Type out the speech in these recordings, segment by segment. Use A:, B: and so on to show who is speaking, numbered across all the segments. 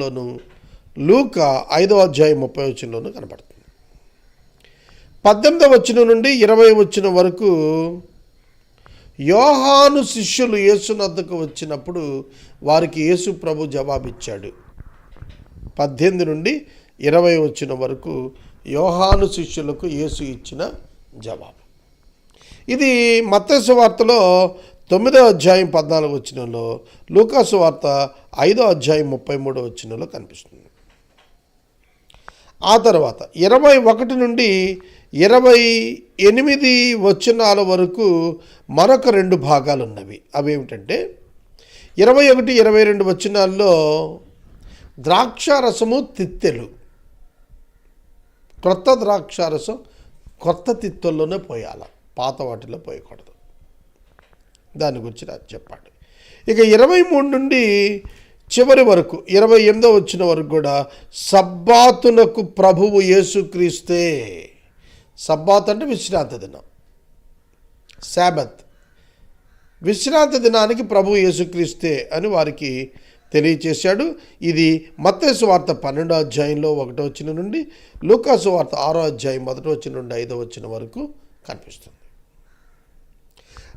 A: లోను లూక ఐదవ అధ్యాయం ముప్పై వచ్చినలోను కనపడుతుంది పద్దెనిమిదవ వచ్చిన నుండి ఇరవై వచ్చిన వరకు యోహాను శిష్యులు యేసునద్దకు వచ్చినప్పుడు వారికి యేసు ప్రభు జవాబిచ్చాడు. పద్దెనిమిది నుండి ఇరవై వచ్చిన వరకు యోహాను శిష్యులకు యేసు ఇచ్చిన జవాబు. ఇది మత్స్య వార్తలో తొమ్మిదో అధ్యాయం పద్నాలుగు వచ్చినలో లూకాసు వార్త ఐదో అధ్యాయం ముప్పై మూడో వచ్చినలో కనిపిస్తుంది. ఆ తర్వాత ఇరవై ఒకటి నుండి ఇరవై ఎనిమిది వచ్చినాల వరకు మరొక రెండు భాగాలు ఉన్నవి అవేమిటంటే ఇరవై ఒకటి ఇరవై రెండు వచ్చినాల్లో ద్రాక్షారసము తిత్తెలు. క్రొత్త ద్రాక్షారసం కొత్త తిత్తుల్లోనే పోయాల పాత వాటిలో పోయకూడదు. దాని గురించి నాకు చెప్పండి. ఇక ఇరవై మూడు నుండి చివరి వరకు ఇరవై ఎనిమిదో వచ్చిన వరకు కూడా సబ్బాతునకు ప్రభువు యేసుక్రీస్తే సబ్బాత్ అంటే విశ్రాంతి దినం. శాబత్ విశ్రాంతి దినానికి ప్రభు యేసుక్రీస్తే అని వారికి తెలియచేశాడు. ఇది మత్స్సు వార్త పన్నెండో అధ్యాయంలో ఒకటో వచ్చిన నుండి లూకాసు వార్త ఆరో అధ్యాయం మొదటి వచ్చిన నుండి ఐదో వచ్చిన వరకు కనిపిస్తుంది.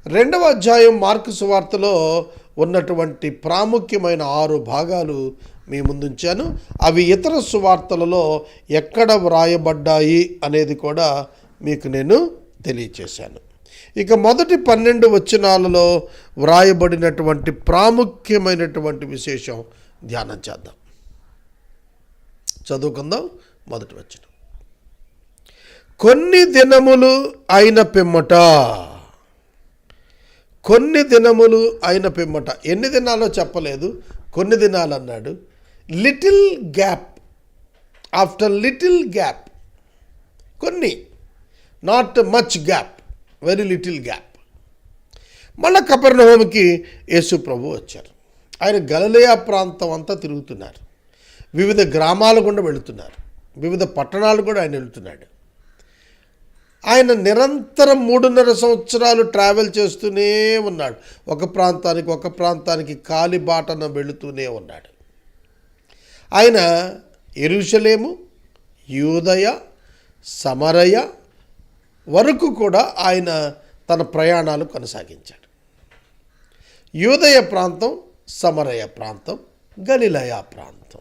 A: రెండవ అధ్యాయం మార్కు సువార్తలో ఉన్నటువంటి ప్రాముఖ్యమైన ఆరు భాగాలు మీ ముందుంచాను. అవి ఇతర సువార్తలలో ఎక్కడ వ్రాయబడ్డాయి అనేది కూడా మీకు నేను తెలియచేశాను. ఇక మొదటి పన్నెండు వచనాలలో వ్రాయబడినటువంటి ప్రాముఖ్యమైనటువంటి విశేషం ధ్యానం చేద్దాం. చదువుకుందాం మొదటి వచనం. కొన్ని దినములు అయిన పిమ్మట కొన్ని దినములు అయిన పిమ్మట. ఎన్ని దినాలో చెప్పలేదు? కొన్ని దినాలు అన్నాడు. Little gap. After little gap. కొన్ని. Not much gap. Very little gap. మళ్ళా కపర్ణహోమికి యేసు ప్రభు వచ్చారు. ఆయన గలలియా ప్రాంతం అంతా తిరుగుతున్నారు. వివిధ గ్రామాల గుండా వెళుతున్నారు. వివిధ పట్టణాలు కూడా ఆయన వెళుతున్నాడు. ఆయన నిరంతరం మూడున్నర సంవత్సరాలు ట్రావెల్ చేస్తూనే ఉన్నాడు. ఒక ప్రాంతానికి ఒక ప్రాంతానికి కాలిబాటన వెళుతూనే ఉన్నాడు. ఆయన ఎరుషలేము యూదయ సమరయ వరకు కూడా ఆయన తన ప్రయాణాలు కొనసాగించాడు. యూదయ ప్రాంతం సమరయ ప్రాంతం గలిలయ ప్రాంతం.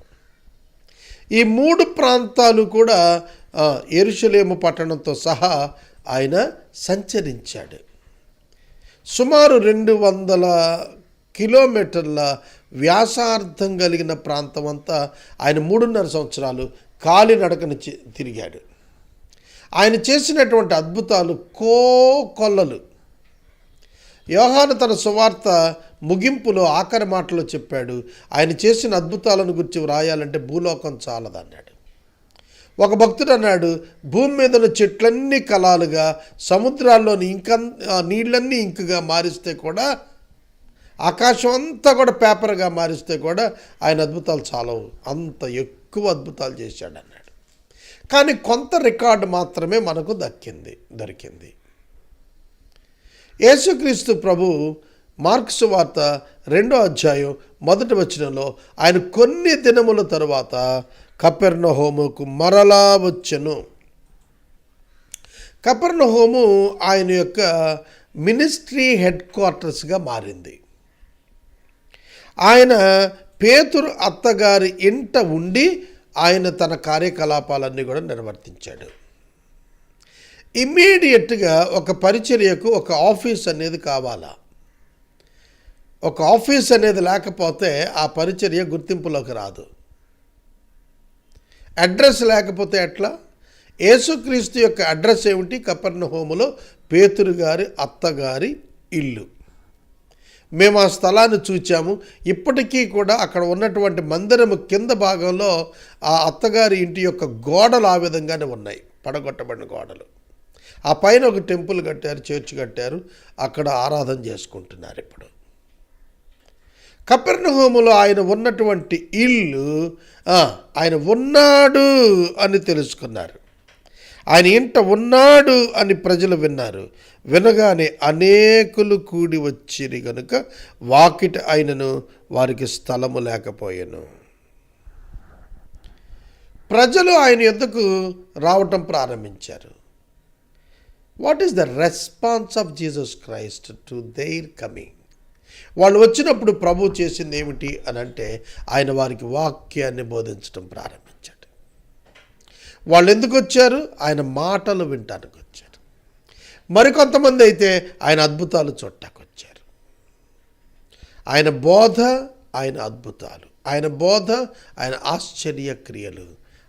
A: ఈ మూడు ప్రాంతాలు కూడా ఆ, పట్టణంతో సహా ఆయన సంచరించాడు. సుమారు రెండు వందల కిలోమీటర్ల వ్యాసార్థం కలిగిన ప్రాంతం అంతా ఆయన మూడున్నర సంవత్సరాలు కాలినడకన తిరిగాడు. ఆయన చేసినటువంటి అద్భుతాలు కో కొల్లలు. యోహాను తన సువార్త ముగింపులో ఆఖరి మాటలో చెప్పాడు ఆయన చేసిన అద్భుతాలను గురించి వ్రాయాలంటే భూలోకం చాలదన్నాడు. ఒక భక్తుడు అన్నాడు భూమి మీద ఉన్న చెట్లన్నీ కలాలుగా సముద్రాల్లోని ఇంక నీళ్ళన్నీ ఇంకుగా మారిస్తే కూడా ఆకాశం అంతా కూడా పేపర్గా మారిస్తే కూడా ఆయన అద్భుతాలు చాలవు. అంత ఎక్కువ అద్భుతాలు చేశాడు అన్నాడు. కానీ కొంత రికార్డు మాత్రమే మనకు దక్కింది దొరికింది. యేసుక్రీస్తు ప్రభు మార్క్స్ వార్త రెండో అధ్యాయం మొదటి వచనంలో ఆయన కొన్ని దినముల తరువాత కపెర్నహోముకు మరలా వచ్చెను. కపెర్నహోము ఆయన యొక్క మినిస్ట్రీ హెడ్ క్వార్టర్స్గా మారింది. ఆయన పేతురు అత్తగారి ఇంట ఉండి ఆయన తన కార్యకలాపాలన్నీ కూడా నిర్వర్తించాడు. ఇమ్మీడియట్గా ఒక పరిచర్యకు ఒక ఆఫీస్ అనేది కావాలా? ఒక ఆఫీస్ అనేది లేకపోతే ఆ పరిచర్య గుర్తింపులోకి రాదు. అడ్రస్ లేకపోతే ఎట్లా? యేసుక్రీస్తు యొక్క అడ్రస్ ఏమిటి? కపర్ణ హోములో పేతురు గారి అత్తగారి ఇల్లు. మేము ఆ స్థలాన్ని చూచాము. ఇప్పటికీ కూడా అక్కడ ఉన్నటువంటి మందిరము కింద భాగంలో ఆ అత్తగారి ఇంటి యొక్క గోడలు ఆ విధంగానే ఉన్నాయి. పడగొట్టబడిన గోడలు. ఆ పైన ఒక టెంపుల్ కట్టారు చర్చ్ కట్టారు. అక్కడ ఆరాధన చేసుకుంటున్నారు ఇప్పుడు. కపెర్ణహోములో ఆయన ఉన్నటువంటి ఇల్లు ఆయన ఉన్నాడు అని తెలుసుకున్నారు. ఆయన ఇంట ఉన్నాడు అని ప్రజలు విన్నారు. వినగానే అనేకులు కూడి వచ్చిరి గనుక వాకిట ఆయనను వారికి స్థలము లేకపోయాను. ప్రజలు ఆయన ఎద్దకు రావటం ప్రారంభించారు. What is the response of Jesus Christ to their coming వాళ్ళు వచ్చినప్పుడు ప్రభు చేసింది ఏమిటి అని అంటే ఆయన వారికి వాక్యాన్ని బోధించడం ప్రారంభించాడు. వాళ్ళు ఎందుకు వచ్చారు? ఆయన మాటలు వినటానికి వచ్చారు. మరికొంతమంది అయితే ఆయన అద్భుతాలు చూడటానికి వచ్చారు. ఆయన బోధ ఆయన అద్భుతాలు. ఆయన బోధ ఆయన ఆశ్చర్య క్రియలు.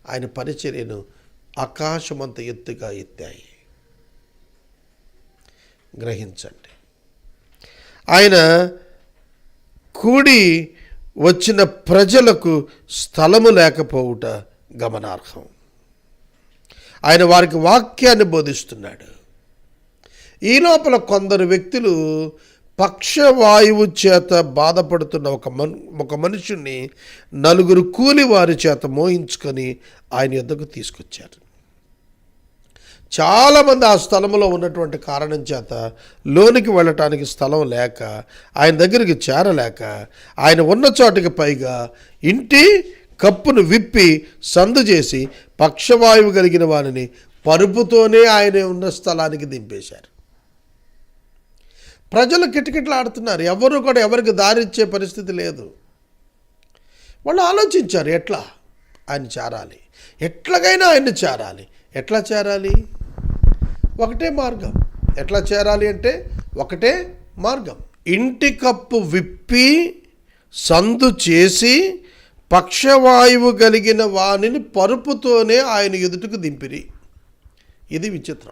A: ఆయన పరిచర్యను ఆకాశమంత ఎత్తుగా ఎత్తాయి. గ్రహించండి. ఆయన కూడి వచ్చిన ప్రజలకు స్థలము లేకపోవుట గమనార్హం. ఆయన వారికి వాక్యాన్ని బోధిస్తున్నాడు. ఈ లోపల కొందరు వ్యక్తులు పక్షవాయువు చేత బాధపడుతున్న ఒక మను ఒక మనుషుణ్ణి నలుగురు కూలి వారి చేత మోహించుకొని ఆయన యొద్దకు తీసుకొచ్చారు. చాలామంది ఆ స్థలంలో ఉన్నటువంటి కారణం చేత లోనికి వెళ్ళటానికి స్థలం లేక ఆయన దగ్గరికి చేరలేక ఆయన ఉన్న చోటికి పైగా ఇంటి కప్పును విప్పి సందు చేసి పక్షవాయువు కలిగిన వారిని పరుపుతోనే ఆయన ఉన్న స్థలానికి దింపేశారు. ప్రజలు కిటకిటలాడుతున్నారు. ఎవరు కూడా ఎవరికి దారిచ్చే పరిస్థితి లేదు. వాళ్ళు ఆలోచించారు ఎట్లా ఆయన చేరాలి? ఎట్లాగైనా ఆయన్ని చేరాలి. ఎట్లా చేరాలి? ఒకటే మార్గం. ఎట్లా చేరాలి అంటే ఒకటే మార్గం. ఇంటి కప్పు విప్పి సందు చేసి పక్షవాయువు కలిగిన వానిని పరుపుతోనే ఆయన ఎదుటకు దింపిరి. ఇది విచిత్రం.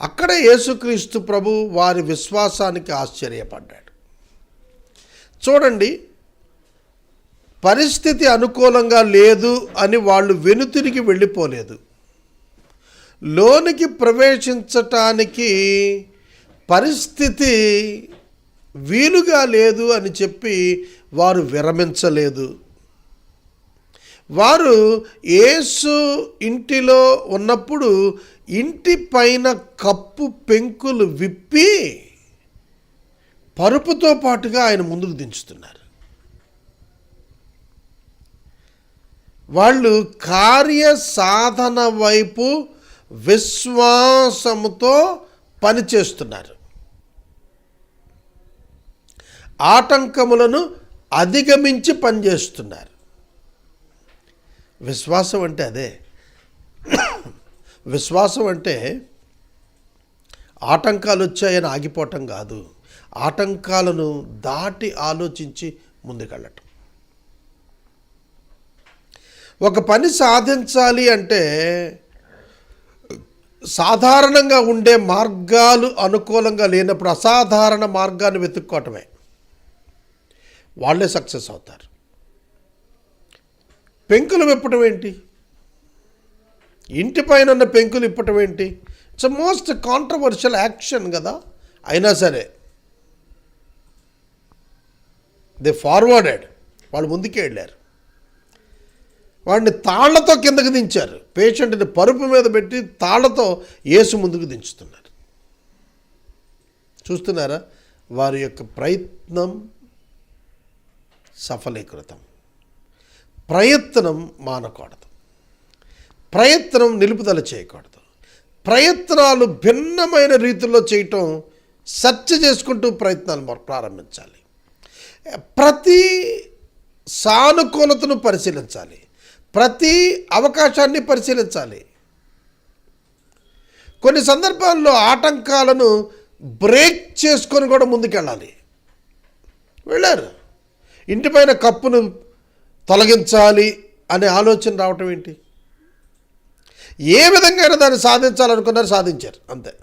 A: అక్కడ యేసుక్రీస్తు ప్రభు వారి విశ్వాసానికి ఆశ్చర్యపడ్డాడు. చూడండి పరిస్థితి అనుకూలంగా లేదు అని వాళ్ళు వెనుతిరిగి వెళ్ళిపోలేదు. లోనికి ప్రవేశించటానికి పరిస్థితి వీలుగా లేదు అని చెప్పి వారు విరమించలేదు. వారు యేసు ఇంటిలో ఉన్నప్పుడు ఇంటి పైన కప్పు పెంకులు విప్పి పరుపుతో పాటుగా ఆయన ముందుకు దించుతున్నారు. వాళ్ళు కార్య సాధన వైపు విశ్వాసముతో పనిచేస్తున్నారు. ఆటంకములను అధిగమించి పనిచేస్తున్నారు. విశ్వాసం అంటే అదే. విశ్వాసం అంటే ఆటంకాలు వచ్చాయని ఆగిపోవటం కాదు. ఆటంకాలను దాటి ఆలోచించి ముందుకెళ్ళటం. ఒక పని సాధించాలి అంటే సాధారణంగా ఉండే మార్గాలు అనుకూలంగా లేనప్పుడు అసాధారణ మార్గాన్ని వెతుక్కోవటమే. వాళ్ళే సక్సెస్ అవుతారు. పెంకులు విప్పటం ఏంటి? ఇంటి పైన ఉన్న పెంకులు ఇప్పటం ఏంటి? ఇట్స్ మోస్ట్ కాంట్రవర్షియల్ యాక్షన్ కదా. అయినా సరే. దే ఫార్వర్డెడ్ వాళ్ళు ముందుకే వెళ్ళారు వాడిని తాళ్ళతో కిందకు దించారు. పేషెంట్ని పరుపు మీద పెట్టి తాళ్ళతో ఏసు ముందుకు దించుతున్నారు. చూస్తున్నారా? వారి యొక్క ప్రయత్నం సఫలీకృతం. ప్రయత్నం మానకూడదు. ప్రయత్నం నిలుపుదల చేయకూడదు. ప్రయత్నాలు భిన్నమైన రీతిలో చేయటం సెర్చ్ చేసుకుంటూ ప్రయత్నాలు ప్రారంభించాలి. ప్రతి సానుకూలతను పరిశీలించాలి. ప్రతి అవకాశాన్ని పరిశీలించాలి. కొన్ని సందర్భాల్లో ఆటంకాలను బ్రేక్ చేసుకొని కూడా ముందుకెళ్ళాలి. వెళ్ళారు. ఇంటిపైన కప్పును తొలగించాలి అనే ఆలోచన రావటం ఏంటి? ఏ విధంగా దాన్ని సాధించాలనుకున్నారు సాధించారు. అంతే.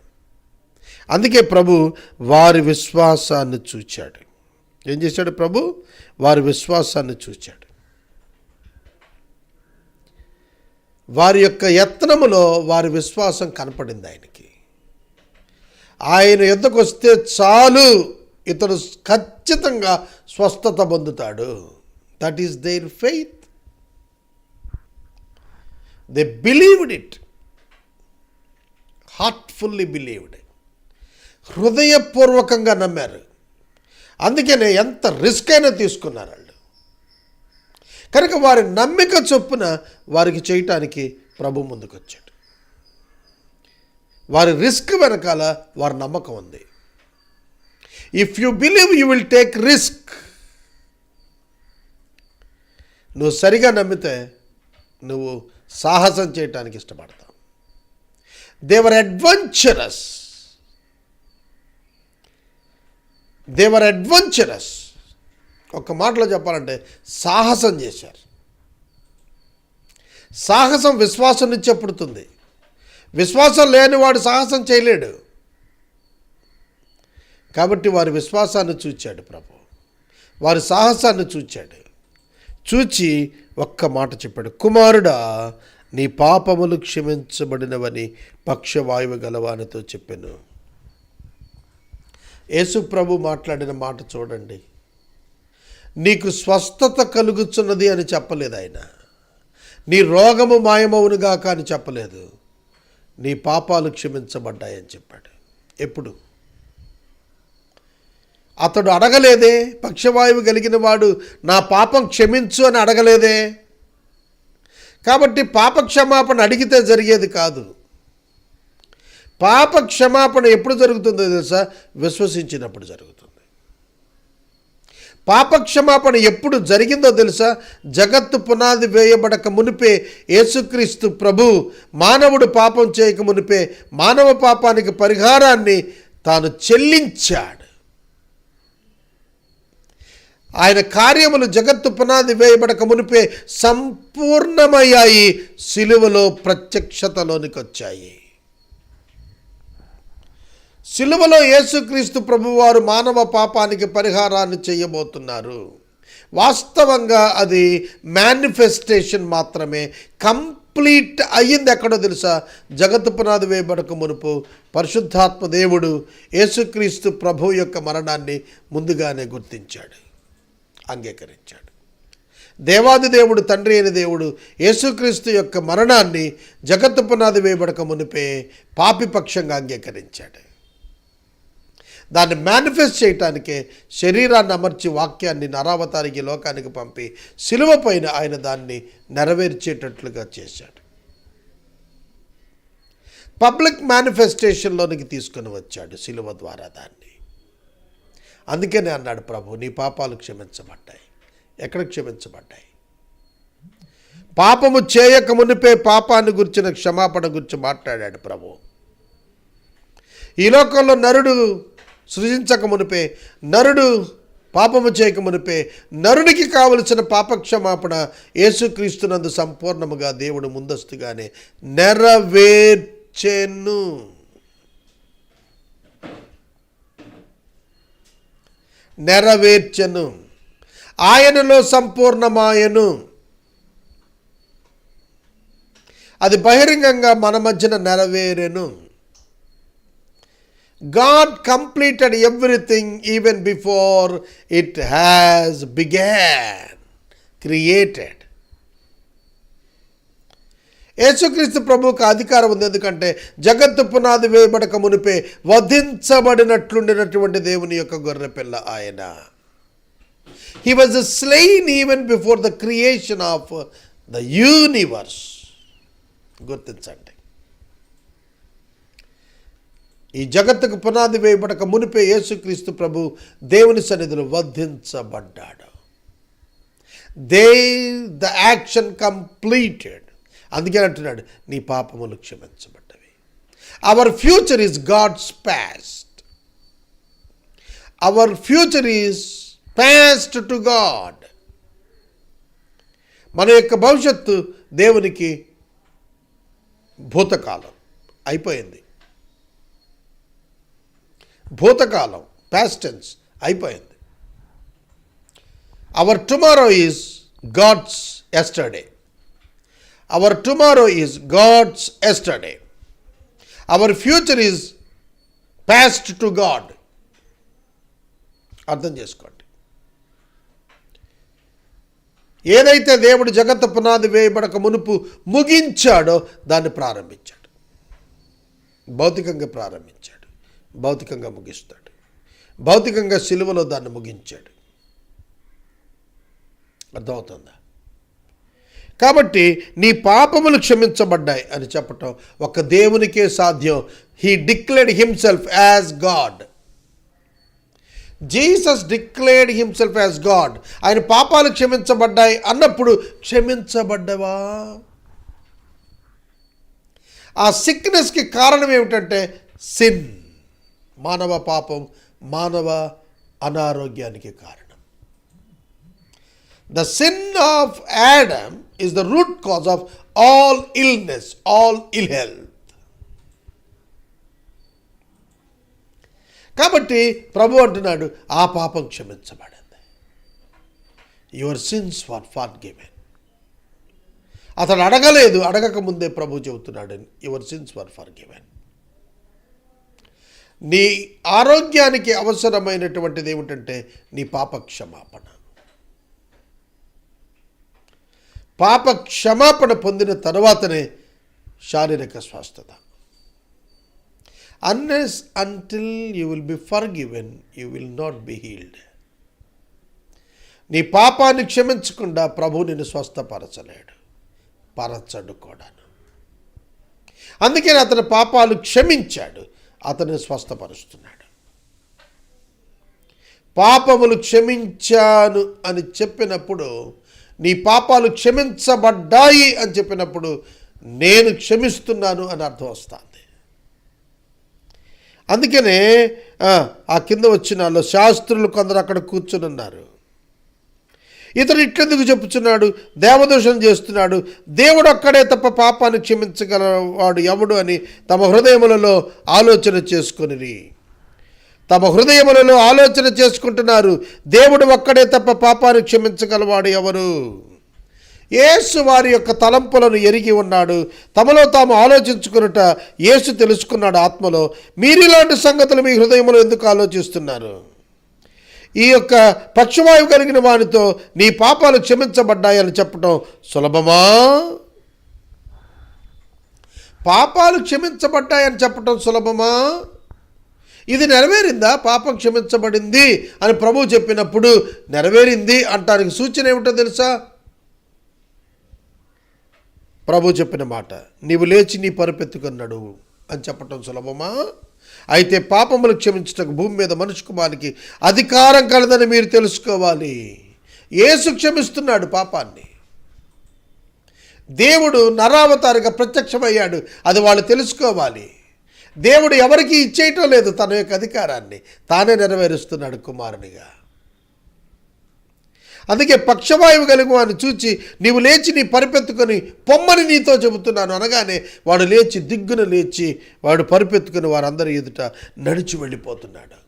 A: అందుకే ప్రభు వారి విశ్వాసాన్ని చూచాడు. ఏం చేశాడు ప్రభు? వారి విశ్వాసాన్ని చూచాడు. వారి యొక్క యత్నములో వారి విశ్వాసం కనపడింది ఆయనకి. ఆయన ఎద్దకు వస్తే చాలు ఇతడు ఖచ్చితంగా స్వస్థత పొందుతాడు. That is their faith they believed it heartfully believed హృదయపూర్వకంగా నమ్మారు. అందుకనే ఎంత రిస్క్ అయినా తీసుకున్నారు వాళ్ళు కనుక వారి నమ్మిక చొప్పున వారికి చేయటానికి ప్రభు ముందుకొచ్చాడు. వారి రిస్క్ వెనకాల వారి నమ్మకం ఉంది. If you believe you will take risk నువ్వు సరిగా నమ్మితే నువ్వు సాహసం చేయటానికి ఇష్టపడతావు. దేవర్ అడ్వెంచరస్ దేవర్ అడ్వెంచరస్ ఒక మాటలో చెప్పాలంటే సాహసం చేశారు. సాహసం విశ్వాసం నుంచే పుడుతుంది. విశ్వాసం లేనివాడు సాహసం చేయలేడు. కాబట్టి వారి విశ్వాసాన్ని చూచాడు ప్రభు. వారి సాహసాన్ని చూచాడు. చూచి ఒక్క మాట చెప్పాడు కుమారుడా నీ పాపములు క్షమించబడినవని పక్షవాయువు గలవానితో చెప్పాను. యేసు ప్రభు మాట్లాడిన మాట చూడండి. నీకు స్వస్థత కలుగుతున్నది అని చెప్పలేదు ఆయన. నీ రోగము మాయమవునుగాక అని చెప్పలేదు. నీ పాపాలు క్షమించబడ్డాయని చెప్పాడు. ఎప్పుడు? అతడు అడగలేదే పక్షవాయువు కలిగిన వాడు నా పాపం క్షమించు అని అడగలేదే. కాబట్టి పాప క్షమాపణ అడిగితే జరిగేది కాదు. పాప క్షమాపణ ఎప్పుడు జరుగుతుందో తెలుసా? విశ్వసించినప్పుడు జరుగుతుంది. పాప క్షమాపణ ఎప్పుడు జరిగిందో తెలుసా? జగత్తు పునాది వేయబడక మునిపే యేసుక్రీస్తు ప్రభు మానవుడు పాపం చేయక మునిపే మానవ పాపానికి పరిహారాన్ని తాను చెల్లించాడు. ఆయన కార్యములు జగత్తు పునాది వేయబడక మునిపే సంపూర్ణమయ్యాయి సిలువలో ప్రత్యక్షతలోనికి వచ్చాయి సిలువలో యేసుక్రీస్తు ప్రభువారు మానవ పాపానికి పరిహారాన్ని చేయబోతున్నారు. వాస్తవంగా అది మేనిఫెస్టేషన్ మాత్రమే. కంప్లీట్ అయ్యింది ఎక్కడో తెలుసా? జగత్ పునాది వేయబడక మునుపు పరిశుద్ధాత్మ దేవుడు యేసుక్రీస్తు ప్రభు యొక్క మరణాన్ని ముందుగానే గుర్తించాడు. అంగీకరించాడు. దేవాది దేవుడు తండ్రి అయిన దేవుడు యేసుక్రీస్తు యొక్క మరణాన్ని జగత్ పునాది వేయబడక మునిపే పాపిపక్షంగా అంగీకరించాడు. దాన్ని మేనిఫెస్ట్ చేయటానికే శరీరాన్ని అమర్చి వాక్యాన్ని నరావతానికి లోకానికి పంపి సిలువ పైన ఆయన దాన్ని నెరవేర్చేటట్లుగా చేశాడు. పబ్లిక్ మేనిఫెస్టేషన్లోనికి తీసుకుని వచ్చాడు సిలువ ద్వారా దాన్ని. అందుకనే అన్నాడు ప్రభు నీ పాపాలు క్షమించబడ్డాయి. ఎక్కడ క్షమించబడ్డాయి? పాపము చేయక మునిపే పాపాన్ని గురించిన క్షమాపణ గురించి మాట్లాడాడు ప్రభు. ఈ లోకంలో నరుడు సృజించక మునిపే నరుడు పాపము చేయక మునిపే నరునికి కావలసిన పాపక్షమాపణ యేసుక్రీస్తునందు సంపూర్ణముగా దేవుడు ముందస్తుగానే నెరవేర్చెను. నెరవేర్చెను. ఆయనలో సంపూర్ణమాయను. అది బహిరంగంగా మన మధ్యన నెరవేరెను. God completed everything even before it has begun created Yesu Kristu ప్రభువుకు అధికారం ఉంది. ఎందుకంటే జగత్తు పునాది వేయబడక మునిపే వధించబడినట్లుండినటువంటి దేవుని యొక్క గొర్రె పిల్ల ఆయన. He was slain even before the creation of the universe గుర్తించండి. ఈ జగత్తుకు పునాది వేయబడక మునిపే యేసుక్రీస్తు ప్రభు దేవుని సన్నిధిలో వధించబడ్డాడు దే ద యాక్షన్ కంప్లీటెడ్ అందుకే అంటున్నాడు నీ పాపములు క్షమించబడ్డవి. Our future is God's past our future is past to God మన యొక్క భవిష్యత్తు దేవునికి భూతకాలం అయిపోయింది. భూతకాలం ప్యాస్టెన్స్ అయిపోయింది. Our tomorrow is God's yesterday our tomorrow is God's yesterday our future is past to God అర్థం చేసుకోండి. ఏదైతే దేవుడు జగత్తు పునాది వేయబడక మునుపు ముగించాడో దాన్ని ప్రారంభించాడు. భౌతికంగా ప్రారంభించాడు. భౌతికంగా ముగిస్తాడు. భౌతికంగా సిలువలో దాన్ని ముగించాడు. అర్థమవుతుందా? కాబట్టి నీ పాపములు క్షమించబడ్డాయి అని చెప్పటం ఒక దేవునికే సాధ్యం. He declared himself as God Jesus declared himself as God ఆయన పాపాలు క్షమించబడ్డాయి అన్నప్పుడు క్షమించబడ్డవా? ఆ సిక్నెస్కి కారణం ఏమిటంటే సిన్ మానవ పాపం మానవ అనారోగ్యానికి కారణం. The sin of Adam is the root cause of all illness all ill health కాబట్టి ప్రభు అంటున్నాడు ఆ పాపం క్షమించబడింది. Your sins for forgiven అతను అడగలేదు అడగక ముందే ప్రభు చెబుతున్నాడు your sins for forgiven నీ ఆరోగ్యానికి అవసరమైనటువంటిది ఏమిటంటే నీ పాప క్షమాపణ పాప క్షమాపణ పొందిన తర్వాతనే శారీరక స్వస్థత. Unless until you will be forgiven you will not be healed నీ పాపాన్ని క్షమించకుండా ప్రభు నిన్ను స్వస్థపరచలేడు. పరచడు కూడాను. అందుకని అతని పాపాలు క్షమించాడు. అతన్ని స్వస్థపరుస్తున్నాడు. పాపములు క్షమించాను అని చెప్పినప్పుడు నీ పాపాలు క్షమించబడ్డాయి అని చెప్పినప్పుడు నేను క్షమిస్తున్నాను అని అర్థం వస్తుంది. అందుకనే ఆ, కింద వచ్చిన వాళ్ళు శాస్త్రులు కొందరు అక్కడ కూర్చుని ఉన్నారు ఇతడు ఇట్లెందుకు చెప్పుచున్నాడు? దేవదోషం చేస్తున్నాడు. దేవుడు ఒక్కడే తప్ప పాపాన్ని క్షమించగలవాడు ఎవడు అని తమ హృదయములలో ఆలోచన చేసుకుని తమ హృదయములలో ఆలోచన చేసుకుంటున్నారు. దేవుడు ఒక్కడే తప్ప పాపాన్ని క్షమించగలవాడు ఎవరు? యేసు వారి యొక్క తలంపులను ఎరిగి ఉన్నాడు. తమలో తాము ఆలోచించుకున్నట యేసు తెలుసుకున్నాడు ఆత్మలో. మీరు ఇలాంటి సంగతులు మీ హృదయంలో ఎందుకు ఆలోచిస్తున్నారు? ఈ యొక్క పక్షవాయువు కలిగిన వానితో నీ పాపాలు క్షమించబడ్డాయని చెప్పటం సులభమా? పాపాలు క్షమించబడ్డాయని చెప్పటం సులభమా? ఇది నెరవేరిందా? పాపం క్షమించబడింది అని ప్రభువు చెప్పినప్పుడు నెరవేరింది అంటానికి సూచన ఏమిటో తెలుసా? ప్రభు చెప్పిన మాట నీవు లేచి నీ పరుపెత్తుకున్నాడు అని చెప్పటం సులభమా? అయితే పాపములు క్షమించటకు భూమి మీద మనుషు కుమారికి అధికారం కలదని మీరు తెలుసుకోవాలి. యేసు క్షమిస్తున్నాడు పాపాన్ని. దేవుడు నరావతారిగా ప్రత్యక్షమయ్యాడు అది వాళ్ళు తెలుసుకోవాలి. దేవుడు ఎవరికి ఇచ్చేయటం లేదు తన యొక్క అధికారాన్ని. తానే నెరవేరుస్తున్నాడు కుమారునిగా. అందుకే పక్షవాయువు కలిగి అని చూచి నీవు లేచి నీ పరిపెత్తుకొని పొమ్మని నీతో చెబుతున్నాను అనగానే వాడు లేచి దిగ్గున లేచి వాడు పరిపెత్తుకుని వారందరి ఎదుట నడిచి వెళ్ళిపోతున్నాడు.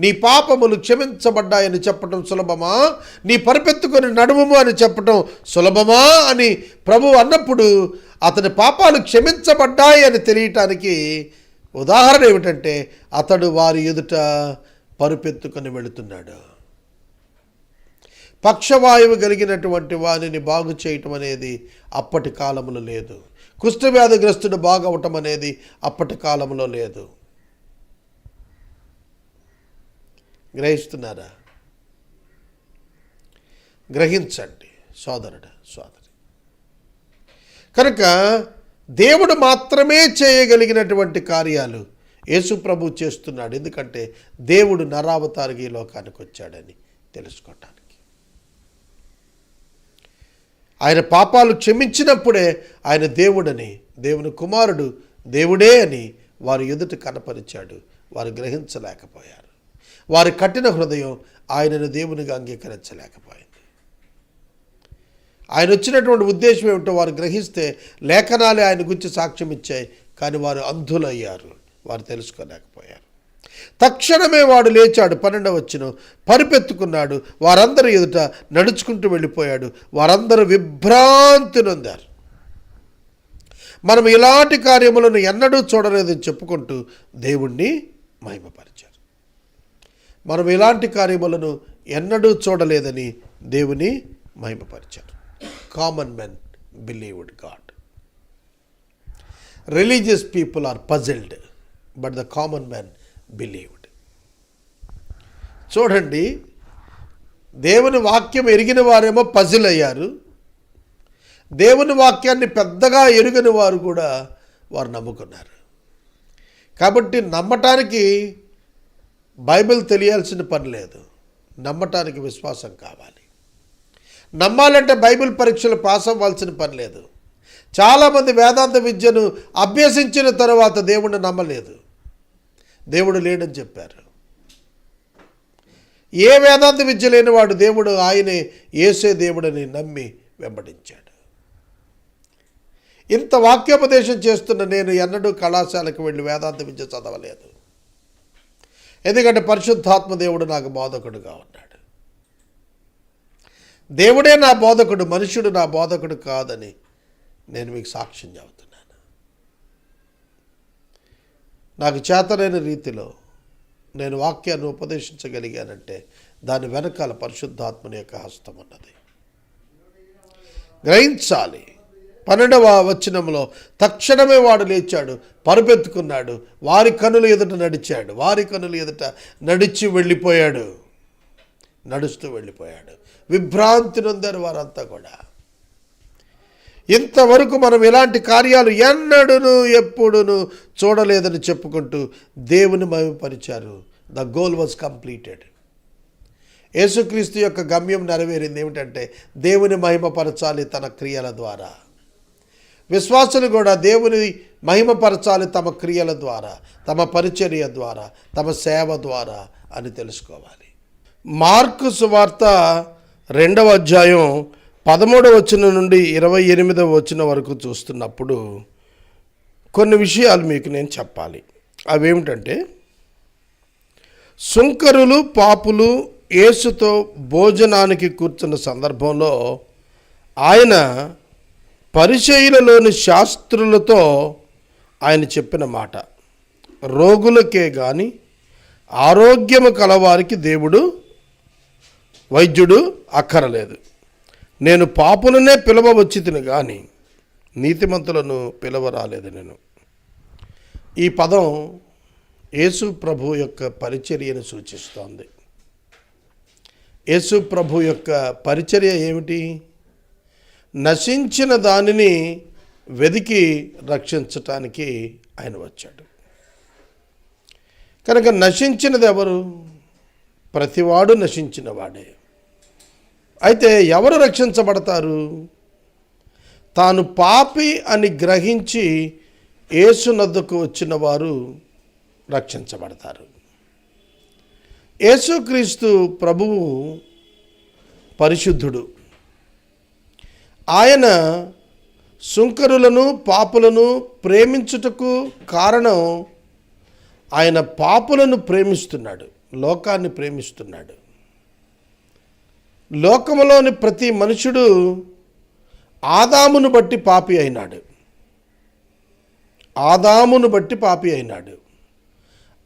A: నీ పాపములు క్షమించబడ్డాయని చెప్పటం సులభమా? నీ పరిపెత్తుకొని నడుముము అని చెప్పటం సులభమా? అని ప్రభు అన్నప్పుడు అతని పాపాలు క్షమించబడ్డాయి అని తెలియటానికి ఉదాహరణ ఏమిటంటే అతడు వారి ఎదుట పరుపెత్తుకొని వెళుతున్నాడు. పక్షవాయువు కలిగినటువంటి వారిని బాగు చేయటం అనేది అప్పటి కాలంలో లేదు. కుష్ఠవ్యాధిగ్రస్తుడు బాగవటం అనేది అప్పటి కాలంలో లేదు. గ్రహిస్తున్నారా? గ్రహించండి సోదరుడు సోదరి. కనుక దేవుడు మాత్రమే చేయగలిగినటువంటి కార్యాలు యేసు ప్రభు చేస్తున్నాడు. ఎందుకంటే దేవుడు నరావతారికి ఈ లోకానికి వచ్చాడని తెలుసుకోవటానికి ఆయన పాపాలు క్షమించినప్పుడే ఆయన దేవుడని దేవుని కుమారుడు దేవుడే అని వారి ఎదుట కనపరిచాడు. వారు గ్రహించలేకపోయారు. వారి కఠిన హృదయం ఆయనను దేవునిగా అంగీకరించలేకపోయింది. ఆయన వచ్చినటువంటి ఉద్దేశం ఏమిటో వారు గ్రహిస్తే లేఖనాలే ఆయన గురించి సాక్ష్యం ఇచ్చాయి కానీ వారు అంధులయ్యారు. వారు తెలుసుకోలేకపోయారు. తక్షణమే వాడు లేచాడు పన్నెండవ వచ్చిన పరిపెత్తుకున్నాడు. వారందరి ఎదుట నడుచుకుంటూ వెళ్ళిపోయాడు. వారందరూ విభ్రాంతి నొందారు. మనం ఇలాంటి కార్యములను ఎన్నడూ చూడలేదని చెప్పుకుంటూ దేవుణ్ణి మహిమపరిచారు. మనం ఇలాంటి కార్యములను ఎన్నడూ చూడలేదని దేవుని మహిమపరిచారు. Common men believed God religious people are puzzled but the common man believed. చూడండి దేవుని వాక్యం ఎరిగిన వారేమో పజిల్ అయ్యారు దేవుని వాక్యాన్ని పెద్దగా ఎరుగని వారు కూడా వారు నమ్ముకున్నారు. కాబట్టి నమ్మటానికి బైబిల్ తెలియాల్సిన పని లేదు. నమ్మటానికి విశ్వాసం కావాలి. నమ్మాలంటే బైబిల్ పరీక్షలు పాస్ అవ్వాల్సిన పని లేదు. చాలామంది వేదాంత విద్యను అభ్యసించిన తర్వాత దేవుణ్ణి నమ్మలేదు. దేవుడు లేడని చెప్పారు. ఏ వేదాంత విద్య లేనివాడు దేవుడు ఆయనే ఏసే దేవుడని నమ్మి వెంబడించాడు. ఇంత వాక్యోపదేశం చేస్తున్న నేను ఎన్నడూ కళాశాలకు వెళ్ళి వేదాంత విద్య చదవలేదు. ఎందుకంటే పరిశుద్ధాత్మ దేవుడు నాకు బోధకుడుగా ఉన్నాడు. దేవుడే నా బోధకుడు మనుషుడు నా బోధకుడు కాదని నేను మీకు సాక్ష్యం చెబుతున్నాను. నాకు చేతనైన రీతిలో నేను వాక్యాన్ని ఉపదేశించగలిగానంటే దాని వెనకాల పరిశుద్ధాత్మని యొక్క హస్తం ఉన్నది. గ్రహించాలి. పన్నెండవ వచనంలో తక్షణమే వాడు లేచాడు పరుపెత్తుకున్నాడు వారి కనులు ఎదుట నడిచాడు వారి కనులు ఎదుట నడిచి వెళ్ళిపోయాడు నడుస్తూ వెళ్ళిపోయాడు. విభ్రాంతి నొందారు వారంతా కూడా. ఇంతవరకు మనం ఇలాంటి కార్యాలు ఎన్నడూను ఎప్పుడును చూడలేదని చెప్పుకుంటూ దేవుని మహిమపరిచారు. The goal was completed Yesu Kristu యొక్క గమ్యం నెరవేరింది ఏమిటంటే దేవుని మహిమపరచాలి తన క్రియల ద్వారా. విశ్వాసులు కూడా దేవుని మహిమపరచాలి తమ క్రియల ద్వారా తమ పరిచర్య ద్వారా తమ సేవ ద్వారా అని తెలుసుకోవాలి. మార్కు సువార్త రెండవ అధ్యాయం పదమూడవ వచ్చిన నుండి ఇరవై ఎనిమిదవ వచ్చిన వరకు చూస్తున్నప్పుడు కొన్ని విషయాలు మీకు నేను చెప్పాలి. అవేమిటంటే సుంకరులు పాపులు యేసుతో భోజనానికి కూర్చున్న సందర్భంలో ఆయన పరిచయులలోని శాస్త్రులతో ఆయన చెప్పిన మాట రోగులకే కానీ ఆరోగ్యము కలవారికి దేవుడు వైద్యుడు అక్కరలేదు. నేను పాపులనే పిలవవచ్చితిని కానీ నీతిమంతులను పిలవరాలేదు నేను. ఈ పదం యేసు ప్రభు యొక్క పరిచర్యను సూచిస్తోంది. యేసు ప్రభు యొక్క పరిచర్య ఏమిటి? నశించిన దానిని వెదికి రక్షించటానికి ఆయన వచ్చాడు. కనుక నశించినది ఎవరు ప్రతివాడు నశించిన వాడే అయితే ఎవరు రక్షించబడతారు? తాను పాపి అని గ్రహించి ఏసునద్దుకు వచ్చిన వారు రక్షించబడతారు. యేసుక్రీస్తు ప్రభువు పరిశుద్ధుడు. ఆయన సుంకరులను పాపులను ప్రేమించుటకు కారణం ఆయన పాపులను ప్రేమిస్తున్నాడు లోకాన్ని ప్రేమిస్తున్నాడు. లోకములోని ప్రతి మనుషుడు ఆదామును బట్టి పాపి అయినాడు. ఆదామును బట్టి పాపి అయినాడు.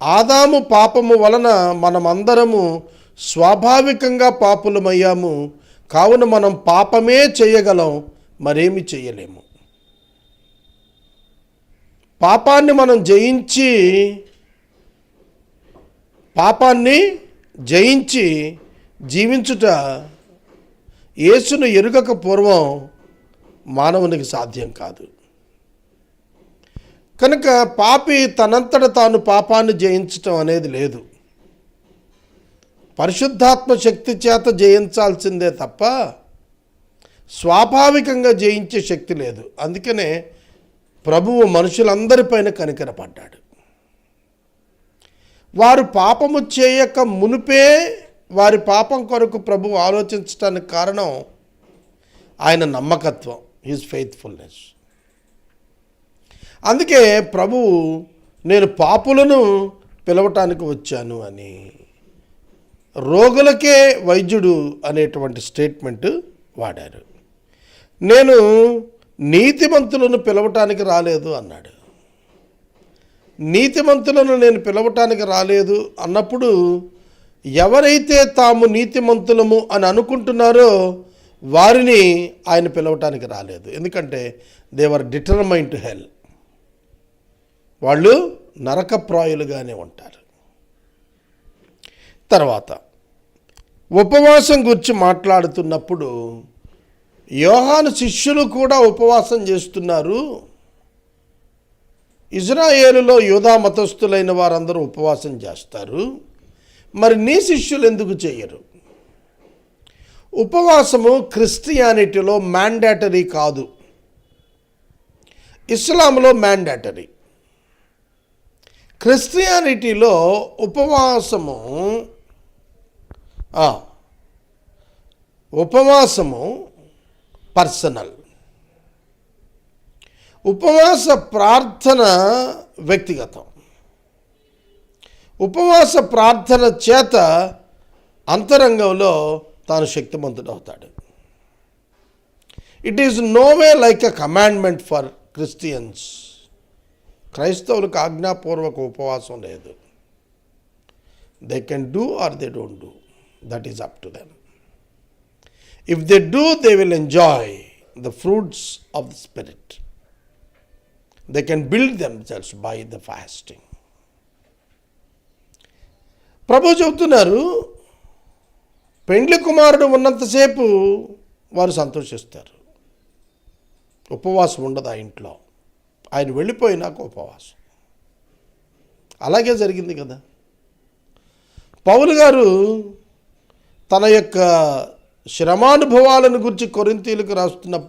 A: ఆదాము పాపము వలన మనమందరము స్వాభావికంగా పాపులమయ్యాము. కావున మనం పాపమే చేయగలం మరేమి చేయలేము. పాపాన్ని మనం జయించి పాపాన్ని జయించి జీవించుట యేసును ఎరుగక పూర్వం మానవునికి సాధ్యం కాదు. కనుక పాపి తనంతట తాను పాపాన్ని జయించటం అనేది లేదు. పరిశుద్ధాత్మ శక్తి చేత జయించాల్సిందే తప్ప స్వాభావికంగా జయించే శక్తి లేదు. అందుకనే ప్రభువు మనుషులందరిపైన కనికరపడ్డాడు. వారు పాపము చేయక మునిపే వారి పాపం కొరకు ప్రభు ఆలోచించడానికి కారణం ఆయన నమ్మకత్వం హిజ్ ఫెయిత్ఫుల్నెస్ అందుకే ప్రభువు నేను పాపులను పిలవటానికి వచ్చాను అని. రోగులకే వైద్యుడు అనేటువంటి స్టేట్మెంట్ వాడారు. నేను నీతిమంతులను పిలవటానికి రాలేదు అన్నాడు. నీతిమంతులను నేను పిలవటానికి రాలేదు అన్నప్పుడు ఎవరైతే తాము నీతిమంతులము అని అనుకుంటున్నారో వారిని ఆయన పిలవటానికి రాలేదు. ఎందుకంటే దేవర్ డిటర్మైన్ టు హెల్ వాళ్ళు నరకప్రాయులుగానే ఉంటారు. తర్వాత ఉపవాసం గురించి మాట్లాడుతున్నప్పుడు యోహాను శిష్యులు కూడా ఉపవాసం చేస్తున్నారు. ఇజ్రాయేలులో యూదా మతస్థులైన వారందరూ ఉపవాసం చేస్తారు. మరి నీ శిష్యులు ఎందుకు చేయరు? ఉపవాసము క్రిస్టియానిటీలో మ్యాండేటరీ కాదు. ఇస్లాంలో మ్యాండేటరీ. క్రిస్టియానిటీలో ఉపవాసము ఉపవాసము పర్సనల్. ఉపవాస ప్రార్థన వ్యక్తిగతం. ఉపవాస ప్రార్థన చేత అంతరంగంలో తాను శక్తిమంతుడవుతాడు. It is no way like a commandment for Christians క్రైస్తవులకు ఆజ్ఞాపూర్వక ఉపవాసం లేదు. They can do or they don't do that is up to them if they do they will enjoy the fruits of the spirit they can build themselves by the fasting ప్రభు చెబుతున్నారు పెండ్లి కుమారుడు ఉన్నంతసేపు వారు సంతోషిస్తారు. ఉపవాసం ఉండదు ఆ ఇంట్లో. ఆయన వెళ్ళిపోయినాక ఉపవాసం. అలాగే జరిగింది కదా. పౌలు గారు తన యొక్క శ్రమానుభవాలను గురించి కొరింతీలకు రాస్తున్నప్పుడు